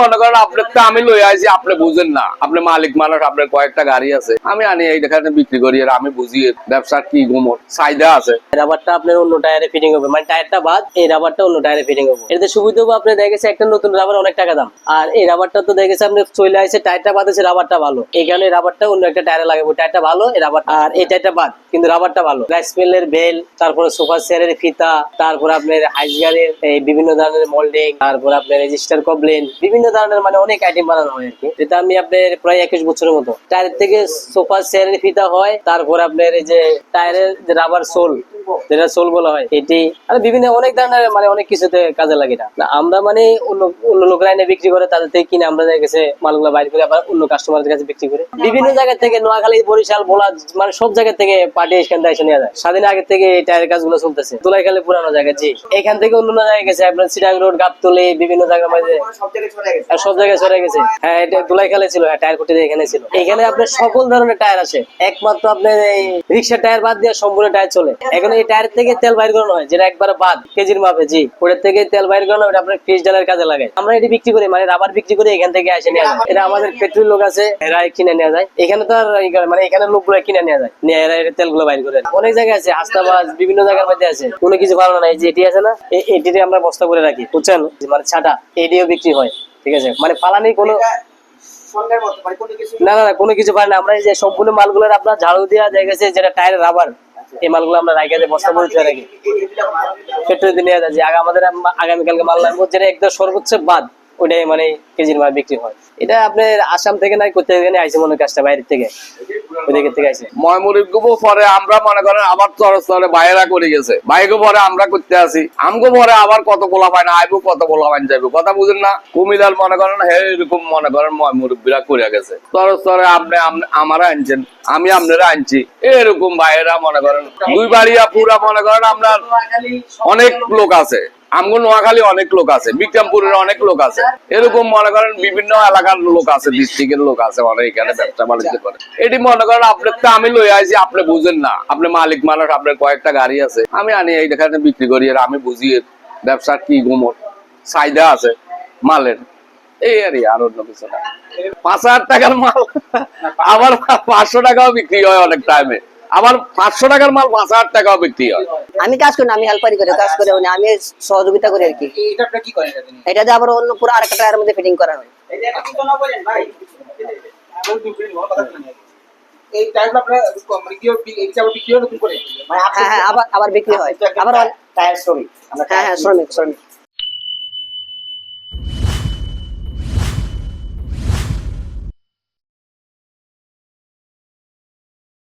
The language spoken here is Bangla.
মনে করেন আপনার তো আমি লই আইছি, আপনি বুঝেন না। আপনি মালিক মানুষ, আপনার কয়েকটা গাড়ি আছে। আমি আনি, এই দেখানে বিক্রি করি, আর আমি বুঝি ব্যবসার কি গুমর চাহিদা আছে। রাবারটা আপনার অন্য টায়ারে ফিটিং হবে। মানে টায়ারটা বাদ, এই রাবারটা অন্য টায়ারে ফিটিং হবে। এতে সুবিধা হবে আপনি দেখেছে একটা নতুন রাবার অনেক টাকা দাম। আর এই রাবারটা তো দেখেছে আপনি চলে আসছে টায়ারটা বাদ আছে, রাবারটা ভালো। এই কারণে রাবারটা অন্য একটা টায়ারে লাগাবো। টায়ারটা ভালো, এই রাবার আর এই টায়ারটা বাদ, কিন্তু রাবারটা ভালো। রাইস মিলের বেল তারপরে সোফা চেয়ারের ফিতা, তারপর আপনার হাইসগারের বিভিন্ন ধরনের মোল্ডিং তারপর আপনার রেজিস্টার কবলেন, বিভিন্ন ধরনের মানে অনেক আইটেম বানানো হয় আর কি যেটা আমি আপনার প্রায় একুশ বছরের মতো। টায়ারের থেকে সোফা চেয়ারের ফিতা হয়, তারপর আপনার এই যে টায়ারের যে রাবার সোল যেটা সোল বলা হয়, এটি আর বিভিন্ন অনেক ধরনের মানে অনেক কিছুতে কাজে লাগে না, আমরা মানে অন্য লোকরা এনে বিক্রি করে, তাদের থেকে কিনে আমরা গেছে মালগুলো বাইর করে আবার অন্য কাস্টমারদের কাছে বিক্রি করে। বিভিন্ন জায়গা থেকে নোয়াখালী, বরিশাল ভোলা মানে সব জায়গা থেকে পার্টি এখান থেকে নেওয়া যায়। স্বাধীন আগে থেকে এই টায়ারের কাজগুলো চলতেছে। দোলাইখালী পুরানো জায়গা, জি। এখান থেকে অন্য জায়গায় গেছে, আপনার সিটাং রোড, গাবতলি, বিভিন্ন মধ্যে আর সব জায়গায় চলে গেছে। হ্যাঁ এটা দুলাইখালে ছিল হ্যাঁ টায়ার এখানে ছিল। এখানে আপনার সকল ধরনের টায়ার একমাত্র আপনার এই রিক্সা টায়ার বাদ দিয়ে সম্পূর্ণ টায়ার চলে। এখন এই টায়ার থেকে তেল বাইর করানো হয়, যেটা একবার বাদ, কেজির মাপে, জি। ওটার থেকে তেল বাইর করানো আপনার ফ্রিজ ডালের কাজে লাগে। আমরা এটি বিক্রি করি মানে রাবার বিক্রি করে, এখান থেকে এসে নেওয়া যায়। এটা আমাদের পেট্রোল লোক আছে, এরা কিনে নেওয়া যায়। এখানে তো আর মানে এখানে লোকগুলো কিনে নেওয়া যায়। নিয়ে এরা এটা তেলগুলো বাইর করে অনেক জায়গায় আছে হাস্তাবাজ বিভিন্ন জায়গার মধ্যে আছে। কোনো কিছু ভালো না এই যে এটি আছে না এটিতে আমরা বস্তা করে রাখি, বুঝছেন? মানে ছাটা, এটিও বিক্রি হয়। ঠিক আছে মানে ফালানি কোনো না না না কোনো কিছু পারে না আমরা এই যে সম্পূর্ণ মালগুলো আপনার ঝাড়ু দেওয়া যায় গেছে যেটা টায়ার রাবার এই মালগুলো আমরা রাখে যে বস্তা বলতে রাখি পেট্রোল দিয়ে নেওয়া যায় যে আগে আমাদের আগামীকালকে মাল লাগবো যেটা একদম সর্বোচ্চ বাদ ওটাই মানে কেজির মাল বিক্রি হয়। এটা আপনার আসাম থেকে নাই করতে এখানে আইসে মনে কাজটা বাইরের থেকে। ওই দিকের থেকে আইসে ময়মুরির পরে আমরা মনে করেন আবার চরস্তরে বাইরা করে গেছে। বাইকে পরে আমরা করতে আসি আমগো পরে আবার কত গোলা পায় না আইবো কত গোলা পাইন যাইবো, কথা বুঝেন না? কুমিলাল মনে করেন হে এরকম মনে করেন ময়মুরব্বীরা করে গেছে। আপনি আনছেন, আমি আপনারা আনছি। এরকম বাইরা মনে করেন। দুই বাড়িয়া পুরা মনে করেন আমরা অনেক লোক আছে। আমগো নোয়াখালী অনেক লোক আছে বিক্রমপুরের অনেক লোক আছে। এরকম মনে করেন বিভিন্ন এলাকার লোক আছে ডিস্ট্রিক্টের লোক আছে অনেক এখানে ব্যবসা বাণিজ্য করে। এটি মনে করেন আপনার তো আমি লই আইছি আপনি বুঝেন না। আপনি মালিক মানুষ আপনার কয়েকটা গাড়ি আছে। আমি আনি এই দেখানে বিক্রি করি আর আমি বুঝি ব্যবসার কি গুমর। চাহিদা আছে মালের। এই আর আর অন্য কিছু না পাঁচ হাজার টাকার মাল আবার পাঁচশো টাকাও বিক্রি হয় অনেক টাইমে আবার পাঁচশো টাকার মাল পাঁচ হাজার টাকাও বিক্রি হয়। আমি কাজ করি না আমি হেল্পারি করে কাজ করে মানে আমি সহযোগিতা করি আর কি। এটা আপনারা কি করেন এটা তিনি? এটা দিয়ে আবার অন্য পুরো আরেকটা টায়ারের মধ্যে ফিটিং করা হয়। এই টাইমটা আপনারা মানে কি বিক্রি হয় নতুন করে? মানে হ্যাঁ হ্যাঁ আবার আবার বিক্রি হয়। আবার টায়ার শ্রমিক। হ্যাঁ হ্যাঁ শ্রমিক শ্রমিক।